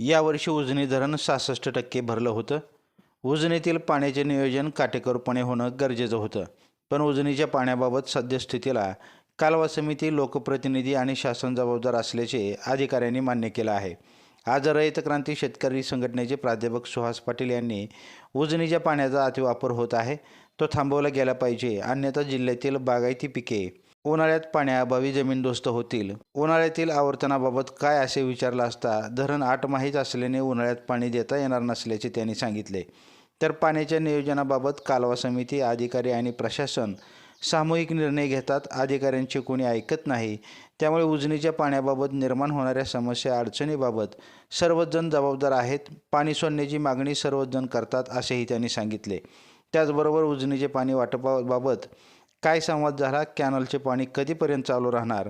यावर्षी उजनी धरण सहासष्ट टक्के भरलं होतं. उजनीतील पाण्याचे नियोजन काटेकोरपणे होणं गरजेचं होतं. पण उजनीच्या पाण्याबाबत सद्यस्थितीला कालवा समिती लोकप्रतिनिधी आणि शासन जबाबदार असल्याचे अधिकाऱ्यांनी मान्य केलं आहे. आज रयत क्रांती शेतकरी संघटनेचे प्राध्यापक सुहास पाटील यांनी उजनीच्या पाण्याचा अतिवापर होत आहे. तो थांबवला गेला पाहिजे अन्यथा जिल्ह्यातील बागायती पिके उन्हाळ्यात पाण्याअभावी जमीनदोस्त होतील. उन्हाळ्यातील आवर्तनाबाबत काय असे विचारलं असता धरण आठ माहीत असल्याने उन्हाळ्यात पाणी देता येणार नसल्याचे त्यांनी सांगितले. तर पाण्याच्या नियोजनाबाबत कालवा समिती अधिकारी आणि प्रशासन सामूहिक निर्णय घेतात. अधिकाऱ्यांचे कोणी ऐकत नाही. त्यामुळे उजनीच्या पाण्याबाबत निर्माण होणाऱ्या समस्या अडचणीबाबत सर्वच जण जबाबदार आहेत. पाणी सोडण्याची मागणी सर्वच जण करतात असेही त्यांनी सांगितले. त्याचबरोबर उजनीचे पाणी वाटपाबाबत काय संवाद झाला? कॅनलचे पाणी कधीपर्यंत चालू राहणार?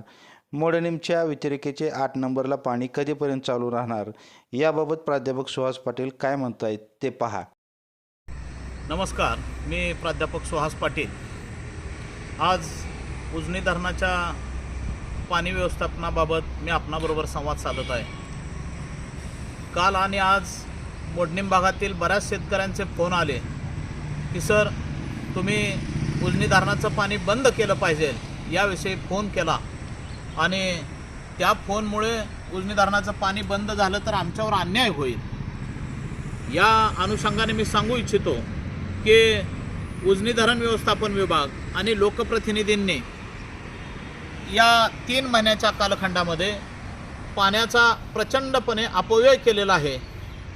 मोडनिमच्या व्यतिरिकेचे आठ नंबरला पाणी कधीपर्यंत चालू राहणार? याबाबत प्राध्यापक सुहास पाटील काय म्हणतायत ते पहा. नमस्कार मी प्राध्यापक सुहास पाटील. आज उजनी धरणाच्या पाणी व्यवस्थापनाबाबत मी आपणाबरोबर संवाद साधत आहे. काल आणि आज मोडणीम भागातील बऱ्याच शेतकऱ्यांचे फोन आले की सर तुम्ही उजनी धरणाचं पाणी बंद केलं पाहिजे याविषयी फोन केला. आणि त्या फोनमुळे उजनी धरणाचं पाणी बंद झालं तर आमच्यावर अन्याय होईल. या अनुषंगाने मी सांगू इच्छितो की उजनी धरण व्यवस्थापन विभाग आणि लोकप्रतिनिधींनी या तीन महिन्याच्या कालखंडामध्ये पाण्याचा प्रचंडपणे अपव्यय केलेला आहे.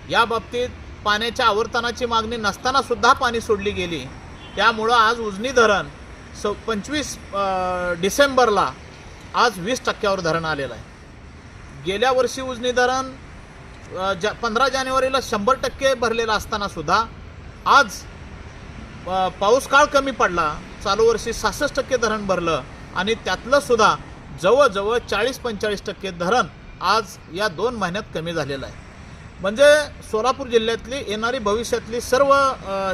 या बाबतीत पाण्याच्या आवर्तनाची मागणी नसतानासुद्धा पाणी सोडली गेली. त्यामुळं आज उजनी धरण स पंचवीस डिसेंबरला आज वीस टक्क्यावर धरण आलेलं आहे. गेल्या वर्षी उजनी धरण अ, जा पंधरा जानेवारीला शंभर टक्के भरलेलं असताना सुद्धा आज पाऊस काळ कमी पडला चालू वर्षी सहासष्ट टक्के धरण भरलं आणि त्यातलं सुद्धा जवळजवळ चाळीस पंचेचाळीस टक्के धरण आज या दोन महिन्यात कमी झालेलं आहे. म्हणजे सोलापूर जिल्ह्यातली येणारी भविष्यातली सर्व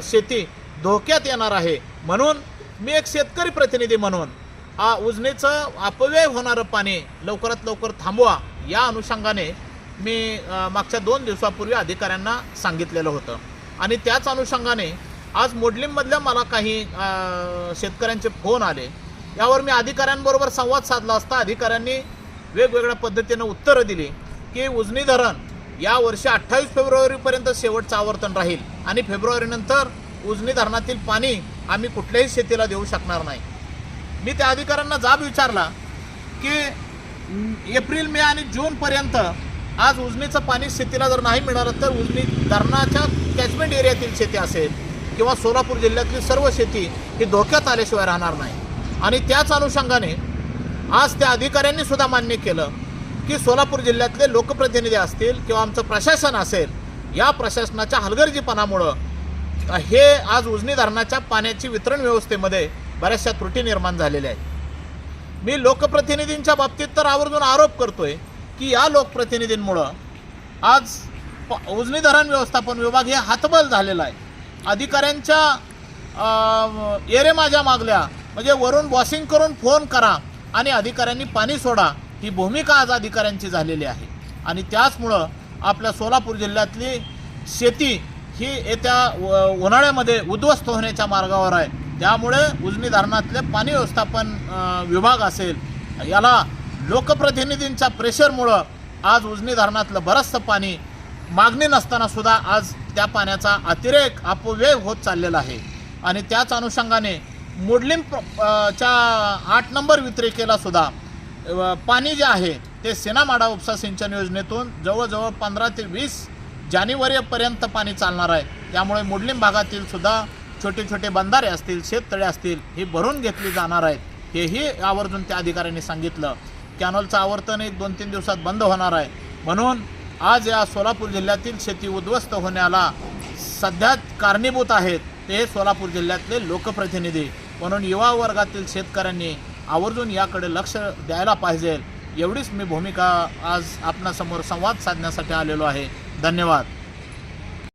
शेती धोक्यात येणार आहे म्हणून मी एक शेतकरी प्रतिनिधी म्हणून आ उजनीचं अपव्यय होणारं पाणी लवकरात लवकर थांबवा या अनुषंगाने मी मागच्या दोन दिवसापूर्वी अधिकाऱ्यांना सांगितलेलं होतं. आणि त्याच अनुषंगाने आज मोडलीममधल्या मला काही शेतकऱ्यांचे फोन आले. यावर मी अधिकाऱ्यांबरोबर संवाद साधला असता अधिकाऱ्यांनी वेगवेगळ्या पद्धतीनं उत्तरं दिली की उजनी धरण या वर्षी अठ्ठावीस फेब्रुवारीपर्यंत शेवटचं आवर्तन राहील आणि फेब्रुवारीनंतर उजनी धरणातील पाणी आम्ही कुठल्याही शेतीला देऊ शकणार नाही. मी त्या अधिकाऱ्यांना जाब विचारला की एप्रिल मे आणि जूनपर्यंत आज उजनीचं पाणी शेतीला जर नाही मिळालं तर उजनी धरणाच्या कॅचमेंट एरियातील शेती असेल किंवा सोलापूर जिल्ह्यातली सर्व शेती ही धोक्यात आल्याशिवाय राहणार नाही. आणि त्याच अनुषंगाने आज त्या अधिकाऱ्यांनी सुद्धा मान्य केलं की सोलापूर जिल्ह्यातले लोकप्रतिनिधी असतील किंवा आमचं प्रशासन असेल या प्रशासनाच्या हलगर्जीपणामुळं हे आज उजनी धरणाच्या पाण्याची वितरण व्यवस्थेमध्ये बऱ्याचशा त्रुटी निर्माण झालेल्या आहेत. मी लोकप्रतिनिधींच्या बाबतीत तर आवर्जून आरोप करतोय की या लोकप्रतिनिधींमुळं आज प- उजनी धरण व्यवस्थापन विभाग हे हातबल झालेला आहे. अधिकाऱ्यांच्या एरे येरे माझ्या मागल्या म्हणजे वरून वॉशिंग करून फोन करा आणि अधिकाऱ्यांनी पाणी सोडा ही भूमिका आज अधिकाऱ्यांची झालेली आहे. आणि त्याचमुळं आपल्या सोलापूर जिल्ह्यातली शेती ही येत्या व- उन्हाळ्यामध्ये उद्ध्वस्त होण्याच्या मार्गावर आहे. त्यामुळे उजनी धरणातले पाणी व्यवस्थापन विभाग असेल याला लोकप्रतिनिधींच्या प्रेशरमुळं आज उजनी धरणातलं बरंचसं पाणी मागणी नसताना सुद्धा आज त्या पाण्याचा अतिरेक अपव्यय होत चाललेला आहे. आणि त्याच अनुषंगाने मुडलिम प्र- च्या आठ नंबर वितरिकेला सुद्धा पाणी जे आहे ते सेनामाडा उपसा सिंचन योजनेतून जवळजवळ पंधरा ते वीस जानेवारीपर्यंत पाणी चालणार आहे. त्यामुळे मुडलिम भागातील सुद्धा छोटे छोटे बंधारे असतील शेततळे असतील ही भरून घेतली जाणार आहेत. हेही आवर्जून त्या अधिकाऱ्यांनी सांगितलं. कॅनलचं आवर्तन एक दोन तीन दिवसात बंद होणार आहे. म्हणून आज या सोलापूर जिल्ह्यातील शेती उद्ध्वस्त होण्याला सध्या कारणीभूत आहेत ते सोलापूर जिल्ह्यातले लोकप्रतिनिधी. म्हणून युवा वर्गातील शेतकऱ्यांनी आवर्जून याकडे लक्ष द्यायला पाहिजे. एवढीच मी भूमिका आज आपणासमोर संवाद साधण्यासाठी आलेलो आहे. धन्यवाद.